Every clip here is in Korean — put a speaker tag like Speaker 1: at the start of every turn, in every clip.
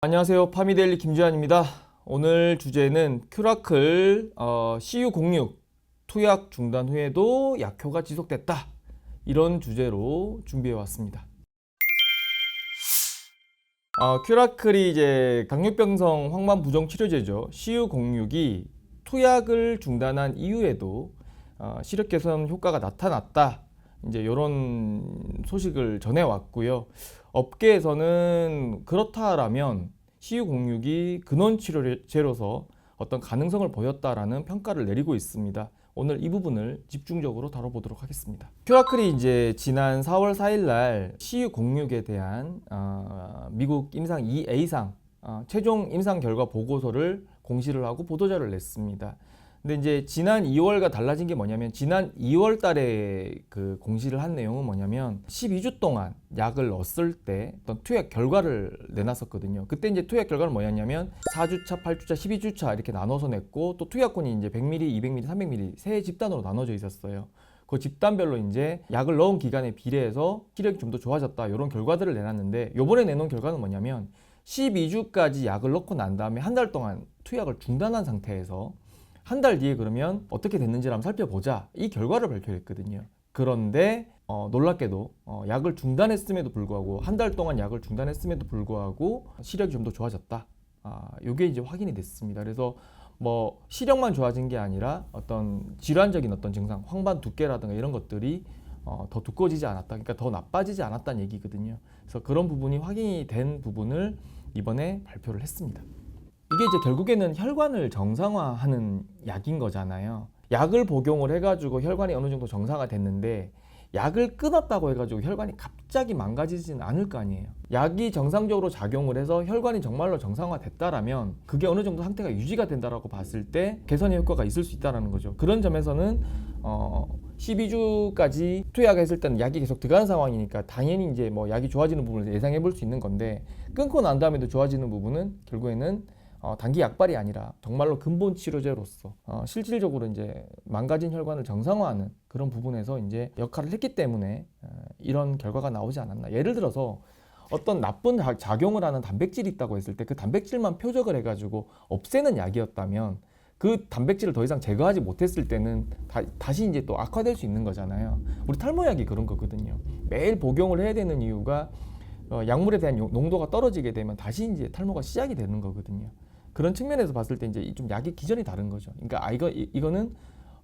Speaker 1: 안녕하세요. 파미데일리 김주환입니다. 오늘 주제는 큐라클 어, CU06 투약 중단 후에도 약효가 지속됐다. 이런 주제로 준비해 왔습니다. 어, 큐라클이 이제 당뇨병성 황반 부종 치료제죠. CU06이 투약을 중단한 이후에도 어, 시력 개선 효과가 나타났다. 이제 이런 소식을 전해 왔고요. 업계에서는 그렇다라면 CU06이 근원 치료제로서 어떤 가능성을 보였다라는 평가를 내리고 있습니다. 오늘 이 부분을 집중적으로 다뤄보도록 하겠습니다. 큐라클이 이제 지난 4월 4일 날 CU06에 대한 어, 미국 임상 2A상 어, 최종 임상 결과 보고서를 공시를 하고 보도자를 냈습니다. 근데 이제 지난 2월과 달라진 게 뭐냐면 지난 2월 달에 그 공시를 한 내용은 뭐냐면 12주 동안 약을 넣었을 때 어떤 투약 결과를 내놨었거든요. 그때 이제 투약 결과는 뭐였냐면 4주차, 8주차, 12주차 이렇게 나눠서 냈고 또 투약권이 이제 100ml, 200ml, 300ml 세 집단으로 나눠져 있었어요. 그 집단별로 이제 약을 넣은 기간에 비례해서 시력이 좀 더 좋아졌다 이런 결과들을 내놨는데 요번에 내놓은 결과는 뭐냐면 12주까지 약을 넣고 난 다음에 한 달 동안 투약을 중단한 상태에서 한 달 뒤에 그러면 어떻게 됐는지를 한번 살펴보자 이 결과를 발표했거든요. 그런데 어, 놀랍게도 어, 약을 중단했음에도 불구하고 한 달 동안 약을 중단했음에도 불구하고 시력이 좀 더 좋아졌다. 아, 이게 이제 확인이 됐습니다. 그래서 뭐 시력만 좋아진 게 아니라 어떤 질환적인 어떤 증상, 황반 두께라든가 이런 것들이 어, 더 두꺼워지지 않았다. 그러니까 더 나빠지지 않았다는 얘기거든요. 그래서 그런 부분이 확인이 된 부분을 이번에 발표를 했습니다. 이게 이제 결국에는 혈관을 정상화하는 약인 거잖아요. 약을 복용을 해가지고 혈관이 어느 정도 정상화 됐는데 약을 끊었다고 해가지고 혈관이 갑자기 망가지지는 않을 거 아니에요. 약이 정상적으로 작용을 해서 혈관이 정말로 정상화됐다라면 그게 어느 정도 상태가 유지가 된다라고 봤을 때 개선의 효과가 있을 수 있다라는 거죠. 그런 점에서는 어 12주까지 투약했을 때는 약이 계속 들어가는 상황이니까 당연히 이제 뭐 약이 좋아지는 부분을 예상해 볼 수 있는 건데 끊고 난 다음에도 좋아지는 부분은 결국에는 어, 단기 약발이 아니라 정말로 근본 치료제로서 어, 실질적으로 이제 망가진 혈관을 정상화하는 그런 부분에서 이제 역할을 했기 때문에 어, 이런 결과가 나오지 않았나. 예를 들어서 어떤 나쁜 자- 작용을 하는 단백질이 있다고 했을 때 그 단백질만 표적을 해가지고 없애는 약이었다면 그 단백질을 더 이상 제거하지 못했을 때는 다, 시 이제 또 악화될 수 있는 거잖아요. 우리 탈모약이 그런 거거든요. 매일 복용을 해야 되는 이유가 어, 약물에 대한 용- 농도가 떨어지게 되면 다시 이제 탈모가 시작이 되는 거거든요. 그런 측면에서 봤을 때 이제 좀 약의 기전이 다른 거죠. 그러니까 아 이거 이, 이거는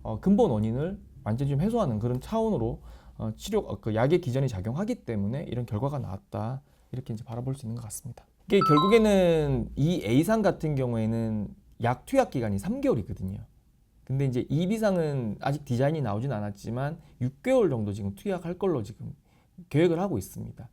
Speaker 1: 어, 근본 원인을 완전히 좀 해소하는 그런 차원으로 어, 치료 어, 그 약의 기전이 작용하기 때문에 이런 결과가 나왔다 이렇게 이제 바라볼 수 있는 것 같습니다. 이게 결국에는 이 A상 같은 경우에는 약 투약 기간이 3개월이거든요. 근데 이제 이 비상은 아직 디자인이 나오진 않았지만 6개월 정도 지금 투약할 걸로 지금 계획을 하고 있습니다.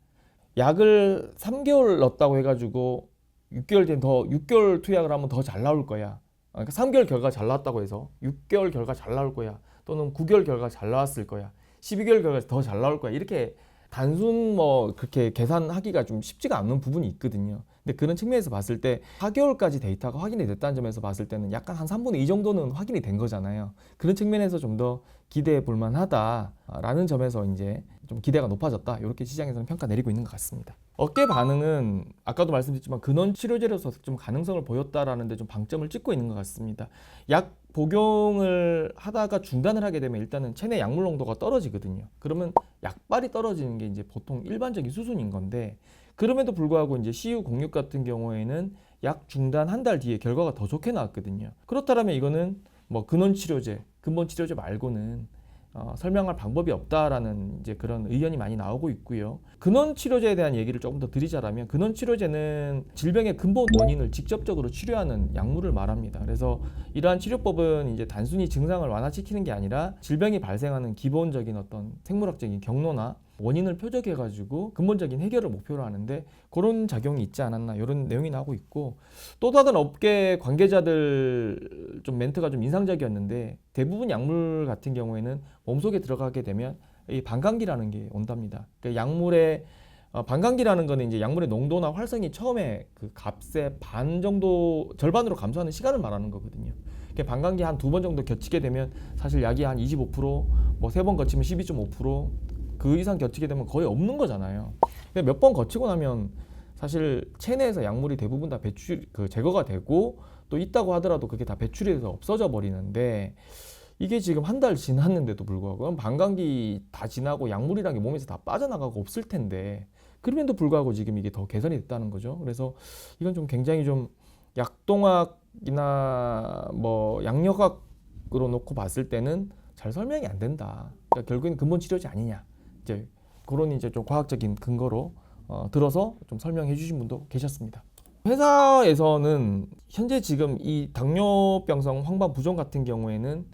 Speaker 1: 약을 3개월 넣었다고 해가지고 6개월 뒤엔 더 6개월 투약을 하면 더 잘 나올 거야. 그러니까 3개월 결과 잘 나왔다고 해서 6개월 결과 잘 나올 거야. 또는 9개월 결과 잘 나왔을 거야. 12개월 결과 더 잘 나올 거야. 이렇게 단순 뭐 그렇게 계산하기가 좀 쉽지가 않는 부분이 있거든요. 근데 그런 측면에서 봤을 때 4개월까지 데이터가 확인이 됐다는 점에서 봤을 때는 약간 한 3분의 2 정도는 확인이 된 거잖아요. 그런 측면에서 좀 더 기대해 볼 만하다라는 점에서 이제 좀 기대가 높아졌다. 이렇게 시장에서는 평가 내리고 있는 것 같습니다. 어깨 반응은 아까도 말씀드렸지만 근원 치료제로서 좀 가능성을 보였다라는 데 좀 방점을 찍고 있는 것 같습니다. 약 복용을 하다가 중단을 하게 되면 일단은 체내 약물 농도가 떨어지거든요. 그러면 약발이 떨어지는 게 이제 보통 일반적인 수순인 건데 그럼에도 불구하고 이제 CU06 같은 경우에는 약 중단 한 달 뒤에 결과가 더 좋게 나왔거든요. 그렇다면 이거는 뭐 근원 치료제, 근본 치료제 말고는 어, 설명할 방법이 없다라는 이제 그런 의견이 많이 나오고 있고요. 근원 치료제에 대한 얘기를 조금 더 드리자라면 근원 치료제는 질병의 근본 원인을 직접적으로 치료하는 약물을 말합니다. 그래서 이러한 치료법은 이제 단순히 증상을 완화시키는 게 아니라 질병이 발생하는 기본적인 어떤 생물학적인 경로나 원인을 표적해 가지고 근본적인 해결을 목표로 하는데 그런 작용이 있지 않았나 이런 내용이 나오고 있고 또 다른 업계 관계자들 좀 멘트가 좀 인상적이었는데 대부분 약물 같은 경우에는 몸속에 들어가게 되면 이 반감기라는 게 온답니다. 그러니까 약물의 어, 반감기라는 거는 이제 약물의 농도나 활성이 처음에 그 값의 반 정도 절반으로 감소하는 시간을 말하는 거거든요. 그러니까 반감기 한 두 번 정도 겹치게 되면 사실 약이 한 25%뭐 세 번 거치면 12.5% 그 이상 겹치게 되면 거의 없는 거잖아요. 몇번 거치고 나면 사실 체내에서 약물이 대부분 다 배출 그 제거가 되고 또 있다고 하더라도 그게 다 배출이 돼서 없어져 버리는데 이게 지금 한 달 지났는데도 불구하고 반감기 다 지나고 약물이란 게 몸에서 다 빠져나가고 없을 텐데 그럼에도 불구하고 지금 이게 더 개선이 됐다는 거죠. 그래서 이건 좀 굉장히 좀 약동학이나 뭐 양력학으로 놓고 봤을 때는 잘 설명이 안 된다. 그러니까 결국엔 근본 치료제 아니냐. 이제 그런 이제 좀 과학적인 근거로 어, 들어서 좀 설명해 주신 분도 계셨습니다. 회사에서는 현재 지금 이 당뇨병성 황반 부종 같은 경우에는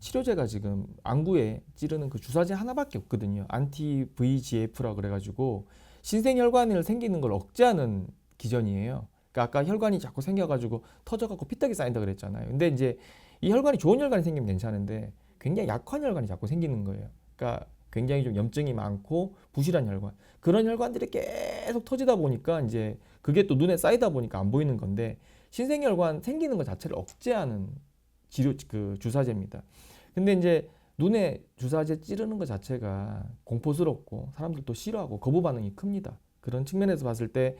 Speaker 1: 치료제가 지금 안구에 찌르는 그 주사제 하나밖에 없거든요. 안티 VGF라 그래가지고 신생 혈관을 생기는 걸 억제하는 기전이에요. 그러니까 아까 혈관이 자꾸 생겨가지고 터져갖고 피떡이 쌓인다 그랬잖아요. 근데 이제 이 혈관이 좋은 혈관이 생기면 괜찮은데 굉장히 약한 혈관이 자꾸 생기는 거예요. 그러니까 굉장히 좀 염증이 많고 부실한 혈관 그런 혈관들이 계속 터지다 보니까 이제 그게 또 눈에 쌓이다 보니까 안 보이는 건데 신생혈관 생기는 것 자체를 억제하는 치료 그 주사제입니다. 근데 이제 눈에 주사제 찌르는 것 자체가 공포스럽고 사람들도 싫어하고 거부 반응이 큽니다. 그런 측면에서 봤을 때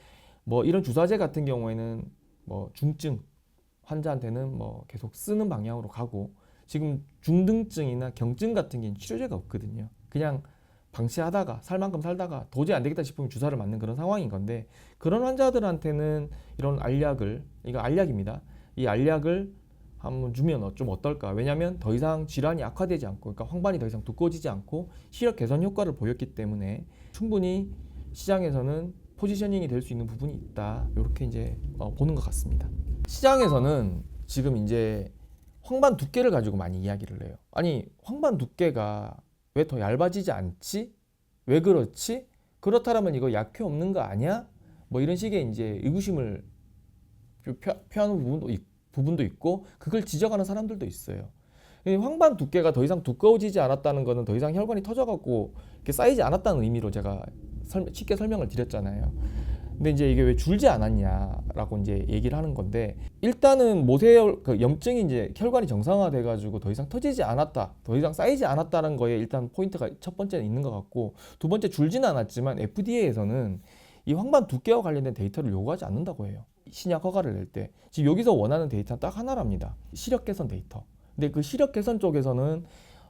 Speaker 1: 뭐 이런 주사제 같은 경우에는 뭐 중증 환자한테는 뭐 계속 쓰는 방향으로 가고 지금 중등증이나 경증 같은 게 치료제가 없거든요. 그냥 방치하다가 살 만큼 살다가 도저히 안 되겠다 싶으면 주사를 맞는 그런 상황인 건데 그런 환자들한테는 이런 알약을 이거 알약입니다. 이 알약을 한번 주면 어- 좀 어떨까? 왜냐하면 더 이상 질환이 악화되지 않고, 그러니까 황반이 더 이상 두꺼워지지 않고 시력 개선 효과를 보였기 때문에 충분히 시장에서는 포지셔닝이 될 수 있는 부분이 있다. 이렇게 이제 어, 보는 것 같습니다. 시장에서는 지금 이제 황반 두께를 가지고 많이 이야기를 해요. 아니 황반 두께가 왜 더 얇아지지 않지? 왜 그렇지? 그렇다면 이거 약효 없는 거 아니야? 뭐 이런 식의 이제 의구심을 표- 표하는 부분도 있, 부분도 있고 그걸 지적하는 사람들도 있어요. 이 황반 두께가 더 이상 두꺼워지지 않았다는 것은 더 이상 혈관이 터져갖고 쌓이지 않았다는 의미로 제가 설- 쉽게 설명을 드렸잖아요. 근데 이제 이게 왜 줄지 않았냐라고 이제 얘기를 하는 건데 일단은 모세혈 그 염증이 이제 혈관이 정상화돼 가지고 더 이상 터지지 않았다, 더 이상 쌓이지 않았다는 거에 일단 포인트가 첫 번째는 있는 것 같고 두 번째 줄지는 않았지만 FDA에서는 이 황반 두께와 관련된 데이터를 요구하지 않는다고 해요. 신약 허가를 낼 때 지금 여기서 원하는 데이터는 딱 하나랍니다. 시력 개선 데이터. 근데 그 시력 개선 쪽에서는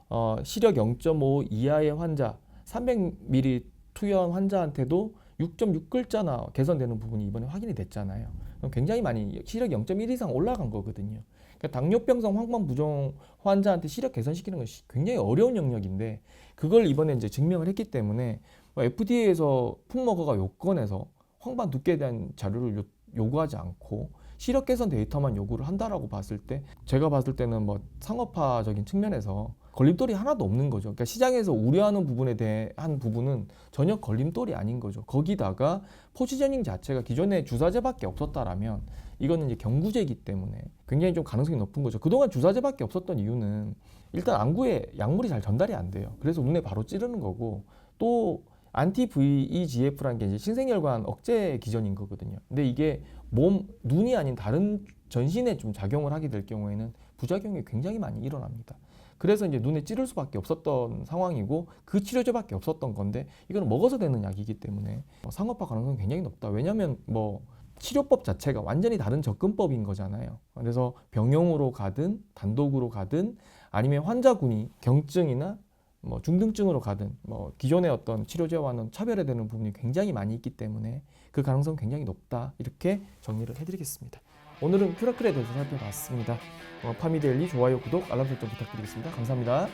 Speaker 1: 어, 시력 0.5 이하의 환자, 300ml 투여한 환자한테도 6.6글자나 개선되는 부분이 이번에 확인이 됐잖아요. 굉장히 많이 시력 0.1 이상 올라간 거거든요. 그러니까 당뇨병성 황반 부종 환자한테 시력 개선시키는 것이 굉장히 어려운 영역인데 그걸 이번에 이제 증명을 했기 때문에 FDA에서 품목허가 요건에서 황반 두께에 대한 자료를 요, 요구하지 않고 시력 개선 데이터만 요구를 한다라고 봤을 때 제가 봤을 때는 뭐 상업화적인 측면에서 걸림돌이 하나도 없는 거죠. 그러니까 시장에서 우려하는 부분에 대한 부분은 전혀 걸림돌이 아닌 거죠. 거기다가 포지셔닝 자체가 기존에 주사제밖에 없었다라면 이거는 이제 경구제이기 때문에 굉장히 좀 가능성이 높은 거죠. 그동안 주사제밖에 없었던 이유는 일단 안구에 약물이 잘 전달이 안 돼요. 그래서 눈에 바로 찌르는 거고 또 안티 VEGF라는 게 이제 신생혈관 억제 기전인 거거든요. 근데 이게 몸 눈이 아닌 다른 전신에 좀 작용을 하게 될 경우에는 부작용이 굉장히 많이 일어납니다. 그래서 이제 눈에 찌를 수밖에 없었던 상황이고 그 치료제밖에 없었던 건데 이거는 먹어서 되는 약이기 때문에 어, 상업화 가능성이 굉장히 높다. 왜냐하면 뭐 치료법 자체가 완전히 다른 접근법인 거잖아요. 그래서 병용으로 가든 단독으로 가든 아니면 환자군이 경증이나 뭐 중등증으로 가든 뭐 기존의 어떤 치료제와는 차별화되는 부분이 굉장히 많이 있기 때문에 그 가능성 은 굉장히 높다 이렇게 정리를 해드리겠습니다. 오늘은 큐라클에 대해서 살펴봤습니다. 어, 파미데일리 좋아요, 구독, 알람 설정 부탁드리겠습니다. 감사합니다.